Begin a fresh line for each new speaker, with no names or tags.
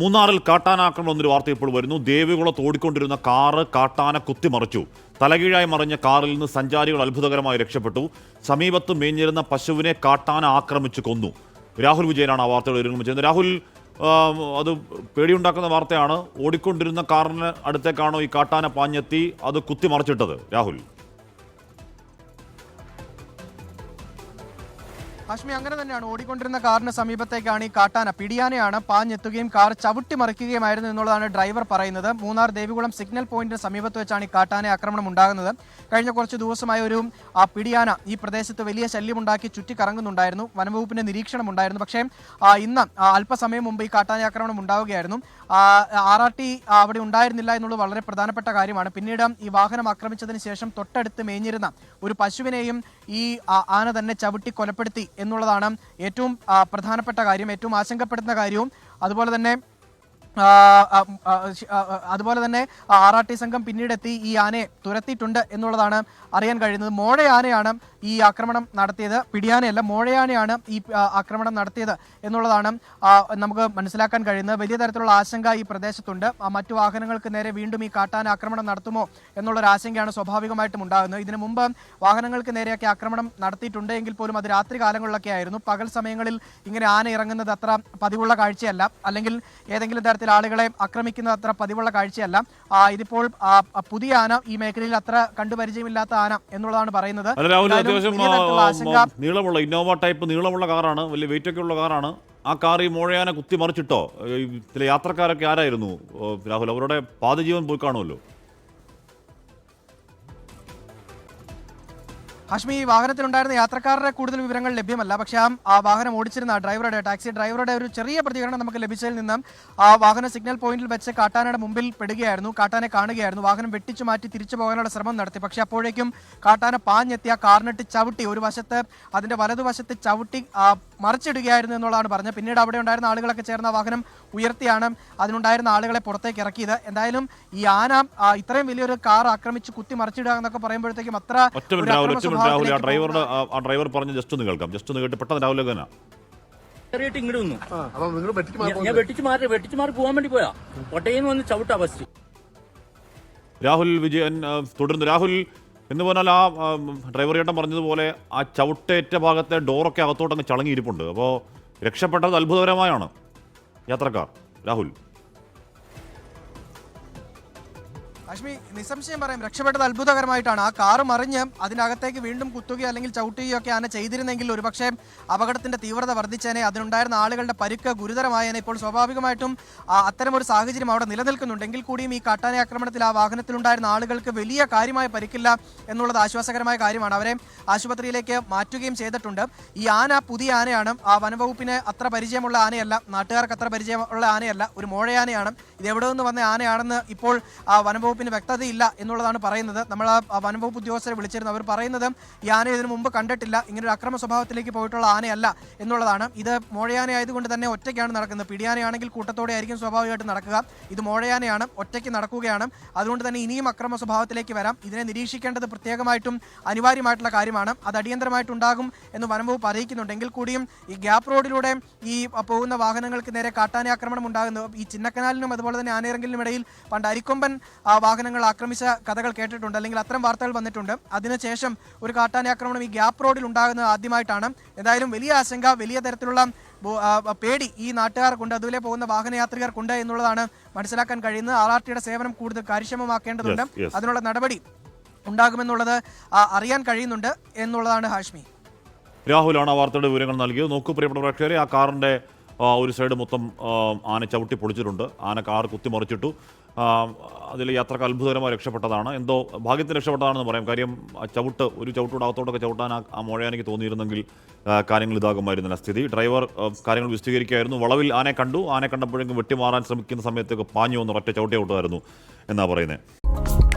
മൂന്നാറിൽ കാട്ടാനാക്രമണം എന്നൊരു വാർത്ത ഇപ്പോൾ വരുന്നു. ദേവികുളത്ത് ഓടിക്കൊണ്ടിരുന്ന കാറ് കാട്ടാന കുത്തിമറിച്ചു. തലകീഴായി മറിഞ്ഞ കാറിൽ നിന്ന് സഞ്ചാരികൾ അത്ഭുതകരമായി രക്ഷപ്പെട്ടു. സമീപത്ത് മേഞ്ഞിരുന്ന പശുവിനെ കാട്ടാന ആക്രമിച്ചു കൊന്നു. രാഹുൽ വിജയനാണ് ആ വാർത്തകൾ ഒരുങ്ങുമ്പോൾ ചെയ്യുന്നത്. രാഹുൽ അത് പേടിയുണ്ടാക്കുന്ന വാർത്തയാണ്. ഓടിക്കൊണ്ടിരുന്ന കാറിന് അടുത്തേക്കാണോ ഈ കാട്ടാന പാഞ്ഞെത്തി? അത് കുത്തിമറിച്ചിട്ടത്. രാഹുൽ.
ഹാഷ്മി അങ്ങനെ തന്നെയാണ്. ഓടിക്കൊണ്ടിരുന്ന കാറിന് സമീപത്തേക്കാണ് ഈ കാട്ടാന പിടിയാനയാണ് പാഞ്ഞെത്തുകയും കാർ ചവിട്ടി മറിക്കുകയുമായിരുന്നു എന്നുള്ളതാണ് ഡ്രൈവർ പറയുന്നത്. മൂന്നാർ ദേവികുളം സിഗ്നൽ പോയിന്റിന് സമീപത്ത് വെച്ചാണ് ഈ കാട്ടാന ആക്രമണം ഉണ്ടാകുന്നത്. കഴിഞ്ഞ കുറച്ച് ദിവസമായ ഒരു ആ പിടിയാന ഈ പ്രദേശത്ത് വലിയ ശല്യമുണ്ടാക്കി ചുറ്റിക്കറങ്ങുന്നുണ്ടായിരുന്നു. വനംവകുപ്പിന്റെ നിരീക്ഷണം ഉണ്ടായിരുന്നു. പക്ഷേ ഇന്ന് അല്പസമയം മുമ്പ് ഈ കാട്ടാന ആക്രമണം ഉണ്ടാവുകയായിരുന്നു. ആർ ആർ ടി അവിടെ ഉണ്ടായിരുന്നില്ല എന്നുള്ളത് വളരെ പ്രധാനപ്പെട്ട കാര്യമാണ്. പിന്നീട് ഈ വാഹനം ആക്രമിച്ചതിന് ശേഷം തൊട്ടടുത്ത് മേഞ്ഞിരുന്ന ഒരു പശുവിനെയും ഈ ആന തന്നെ ചവിട്ടി കൊലപ്പെടുത്തി എന്നുള്ളതാണ് ഏറ്റവും പ്രധാനപ്പെട്ട കാര്യം ഏറ്റവും ആശങ്കപ്പെടുന്ന കാര്യവും. അതുപോലെ തന്നെ അതുപോലെ തന്നെ ആർ ആർ ടി സംഘം പിന്നീടെത്തി ഈ ആനയെ തുരത്തിയിട്ടുണ്ട് എന്നുള്ളതാണ് അറിയാൻ കഴിയുന്നത്. മോഴയാനയാണ് ഈ ആക്രമണം നടത്തിയത്. പിടിയാനയല്ല മോഴയാനയാണ് ഈ ആക്രമണം നടത്തിയത് എന്നുള്ളതാണ് നമുക്ക് മനസ്സിലാക്കാൻ കഴിയുന്നത്. വലിയ തരത്തിലുള്ള ആശങ്ക ഈ പ്രദേശത്തുണ്ട്. മറ്റു വാഹനങ്ങൾക്ക് നേരെ വീണ്ടും ഈ കാട്ടാന ആക്രമണം നടത്തുമോ എന്നുള്ളൊരു ആശങ്കയാണ് സ്വാഭാവികമായിട്ടും ഉണ്ടാകുന്നത്. ഇതിനു മുമ്പ് വാഹനങ്ങൾക്ക് നേരെയൊക്കെ ആക്രമണം നടത്തിയിട്ടുണ്ട് എങ്കിൽ പോലും അത് രാത്രി കാലങ്ങളിലൊക്കെ ആയിരുന്നു. പകൽ സമയങ്ങളിൽ ഇങ്ങനെ ആന ഇറങ്ങുന്നത് അത്ര പതിവുള്ള കാഴ്ചയല്ല. അല്ലെങ്കിൽ ഏതെങ്കിലും ആളുകളെ ആക്രമിക്കുന്നത് അത്ര പതിവുള്ള കാഴ്ചയല്ല. ഇതിപ്പോൾ പുതിയ ആന ഈ മേഖലയിൽ അത്ര കണ്ടുപരിചയമില്ലാത്ത ആന എന്നുള്ളതാണ് പറയുന്നത്.
അത്യാവശ്യം നീളമുള്ള ഇന്നോവ ടൈപ്പ് നീളമുള്ള കാറാണ് വലിയ വെയിറ്റ് ഒക്കെ ഉള്ള കാറാണ്. ആ കാർ ഈ മോഴയാനെ കുത്തിമറിച്ചിട്ടോ ഈ ചില യാത്രക്കാരൊക്കെ ആരായിരുന്നു? രാഹുൽ അവരുടെ പാതജീവൻ പോയി കാണുമല്ലോ.
ഹാഷ്മി ഈ വാഹനത്തിലുണ്ടായിരുന്ന യാത്രക്കാരുടെ കൂടുതൽ വിവരങ്ങൾ ലഭ്യമല്ല. പക്ഷേ ആ- വാഹനം ഓടിച്ചിരുന്ന ഡ്രൈവറുടെ ടാക്സി ഡ്രൈവറുടെ ഒരു ചെറിയ പ്രതികരണം നമുക്ക് ലഭിച്ചതിൽ നിന്ന് ആ വാഹനം സിഗ്നൽ പോയിന്റിൽ വെച്ച് കാട്ടാനയുടെ മുമ്പിൽ പെടുകയായിരുന്നു. കാട്ടാനെ കാണുകയായിരുന്നു. വാഹനം വെട്ടിച്ചു മാറ്റി തിരിച്ചു പോകാനുള്ള ശ്രമം നടത്തി. പക്ഷേ അപ്പോഴേക്കും കാട്ടാന പാഞ്ഞെത്തിയ കാറിനിട്ട് ചവിട്ടി. ഒരു വശത്ത് അതിന്റെ വലതുവശത്ത് ചവിട്ടി മറിച്ചിടുകയായിരുന്നു എന്നുള്ളതാണ് പറഞ്ഞത്. പിന്നീട് അവിടെ ഉണ്ടായിരുന്ന ആളുകളൊക്കെ ചേർന്ന വാഹനം ഉയർത്തിയാണ് അതിനുണ്ടായിരുന്ന ആളുകളെ പുറത്തേക്ക് ഇറക്കിയത്. എന്തായാലും ഈ ആന ഇത്രയും വലിയൊരു കാർ ആക്രമിച്ച് കുത്തി മറിച്ചിടുക എന്നൊക്കെ പറയുമ്പോഴത്തേക്കും അത്ര
ഒറ്റ
ഒരു
മിനിറ്റ് രാഹുൽ
അക്രമ
ഒറ്റ മിനിറ്റ് രാഹുൽ ആ
സ്വഭാവത്തിലേക്ക്
ഡ്രൈവറുടെ ആ- ആ ഡ്രൈവർ പറഞ്ഞ് ജസ്റ്റ് ഒന്ന് കേൾക്കാം. ജസ്റ്റ് ഒന്ന് കേട്ട് പെട്ടെന്ന് രാഹുൽ തന്നെ
കയറിയിട്ട് ഇങ്ങോട്ട് വന്നു.
അപ്പൊ നിങ്ങൾ വെട്ടിച്ച്
ഞാൻ- ഞാൻ വെട്ടിച്ച് മാറി വെട്ടിച്ച് മാറി പോകാൻ വേണ്ടി പോയാ. കൊട്ടയെന്ന് വന്ന് ചവിട്ടാ ഫസ്റ്റ്
രാഹുൽ വിജയൻ തുടർന്ന് രാഹുൽ എന്ന് പറഞ്ഞാൽ ആ ഡ്രൈവർ ചേട്ടൻ പറഞ്ഞതുപോലെ ആ ചവിട്ടേറ്റ ഭാഗത്തെ ഡോറൊക്കെ അകത്തോട്ടങ്ങ് ചളങ്ങിയിരിപ്പുണ്ട്. അപ്പോൾ രക്ഷപ്പെട്ടത് അത്ഭുതകരമായാണ് യാത്രക്കാർ. രാഹുൽ.
അശ്മി നിസംശയം പറയാം രക്ഷപ്പെട്ടത് അത്ഭുതകരമായിട്ടാണ്. ആ കാറ് മറിഞ്ഞ് അതിനകത്തേക്ക് വീണ്ടും കുത്തുകയോ അല്ലെങ്കിൽ ചവിട്ടുകയോ ഒക്കെ ആന ചെയ്തിരുന്നെങ്കിൽ ഒരുപക്ഷെ അപകടത്തിന്റെ തീവ്രത വർദ്ധിച്ചേനെ അതിനുണ്ടായിരുന്ന ആളുകളുടെ പരുക്ക് ഗുരുതരമായേനെ ഇപ്പോൾ സ്വാഭാവികമായിട്ടും അത്തരം ഒരു സാഹചര്യം അവിടെ നിലനിൽക്കുന്നുണ്ടെങ്കിൽ കൂടിയും ഈ കാട്ടാന ആക്രമണത്തിൽ ആ വാഹനത്തിലുണ്ടായിരുന്ന ആളുകൾക്ക് വലിയ കാര്യമായ പരിക്കില്ല എന്നുള്ളത് ആശ്വാസകരമായ കാര്യമാണ്. അവരെ ആശുപത്രിയിലേക്ക് മാറ്റുകയും ചെയ്തിട്ടുണ്ട്. ഈ ആന പുതിയ ആനയാണ്. ആ വനവകുപ്പിന് അത്ര പരിചയമുള്ള ആനയല്ല. നാട്ടുകാർക്ക് അത്ര പരിചയമുള്ള ആനയല്ല. ഒരു മോഴയാനയാണ്. ഇത് എവിടെ നിന്ന് വന്ന ആനയാണെന്ന് ഇപ്പോൾ ആ വനംവകുപ്പിന് വ്യക്തതയില്ല എന്നുള്ളതാണ് പറയുന്നത്. നമ്മൾ വനംവകുപ്പ് ഉദ്യോഗസ്ഥരെ വിളിച്ചിരുന്നു. അവർ പറയുന്നത് ഈ ആന ഇതിനു മുമ്പ് കണ്ടിട്ടില്ല. ഇങ്ങനെ ഒരു അക്രമ സ്വഭാവത്തിലേക്ക് പോയിട്ടുള്ള ആനയല്ല എന്നുള്ളതാണ്. ഇത് മോഴയാന ആയതുകൊണ്ട് തന്നെ ഒറ്റയ്ക്കാണ് നടക്കുന്നത്. പിടിയാനയാണെങ്കിൽ കൂട്ടത്തോടെ ആയിരിക്കും സ്വാഭാവികമായിട്ട് നടക്കുക. ഇത് മോഴയാനയാണ് ഒറ്റയ്ക്ക് നടക്കുകയാണ്. അതുകൊണ്ട് തന്നെ ഇനിയും അക്രമ സ്വഭാവത്തിലേക്ക് വരാം. ഇതിനെ നിരീക്ഷിക്കേണ്ടത് പ്രത്യേകമായിട്ടും അനിവാര്യമായിട്ടുള്ള കാര്യമാണ്. അത് അടിയന്തരമായിട്ടുണ്ടാകും എന്ന് വനംവകുപ്പ് അറിയിക്കുന്നുണ്ടെങ്കിൽ കൂടിയും ഈ ഗ്യാപ്പ് റോഡിലൂടെ ഈ പോകുന്ന വാഹനങ്ങൾക്ക് നേരെ കാട്ടാന ആക്രമണം ഉണ്ടാകുന്നു. ഈ ചിന്നക്കനാലിനും അതുപോലെ തന്നെ ആനയിറങ്കലിനും ഇടയിൽ പണ്ട് അരിക്കൊമ്പൻ വാഹനങ്ങൾ ആക്രമിച്ച കഥകൾ കേട്ടിട്ടുണ്ട് അല്ലെങ്കിൽ അത്തരം വാർത്തകൾ വന്നിട്ടുണ്ട്. അതിനുശേഷം ഒരു കാട്ടാന ആക്രമണം ഈ ഗ്യാപ്പ് റോഡിൽ ഉണ്ടാകുന്നത് ആദ്യമായിട്ടാണ്. എന്തായാലും വലിയ ആശങ്ക വലിയ തരത്തിലുള്ള പേടി ഈ നാട്ടുകാർക്കുണ്ട് അതുപോലെ പോകുന്ന വാഹനയാത്രികർക്കുണ്ട് എന്നുള്ളതാണ് മനസ്സിലാക്കാൻ കഴിയുന്നത്. ആർ ആർ ടിയുടെ സേവനം കൂടുതൽ കാര്യക്ഷമമാക്കേണ്ടതുണ്ട്. അതിനുള്ള നടപടി ഉണ്ടാകുമെന്നുള്ളത് അറിയാൻ കഴിയുന്നുണ്ട് എന്നുള്ളതാണ് ഹാഷ്മി.
രാഹുലാണ് ആ വാർത്തയുടെ വിവരങ്ങൾ നൽകിയത്. നോക്കൂ പ്രിയപ്പെട്ട പ്രേക്ഷകരെ ആ കാറിന്റെ ഒരു സൈഡ് മൊത്തം ആന ചവിട്ടി പൊളിച്ചിട്ടുണ്ട്. ആന കാർ കുത്തിമറിച്ചിട്ടു. അതിൽ യാത്രയ്ക്ക് അത്ഭുതകരമായി രക്ഷപ്പെട്ടതാണ്. എന്തോ ഭാഗ്യത്തിന് രക്ഷപ്പെട്ടതാണെന്ന് പറയാം. കാര്യം ചവിട്ട് ഒരു ചവിട്ടൂടെ അകത്തോട്ടൊക്കെ ചവിട്ടാൻ ആ- എനിക്ക് തോന്നിയിരുന്നെങ്കിൽ കാര്യങ്ങൾ ഇതാകുമായിരുന്നില്ല സ്ഥിതി. ഡ്രൈവർ കാര്യങ്ങൾ വിശദീകരിക്കുകയായിരുന്നു. വളവിൽ ആനെ കണ്ടു. ആനെ കണ്ടപ്പോഴേക്കും വെട്ടിമാറാൻ ശ്രമിക്കുന്ന സമയത്തൊക്കെ പാഞ്ഞു വന്ന് ഒറ്റ ചവിട്ടി ഔട്ടായിരുന്നു എന്നാണ് പറയുന്നത്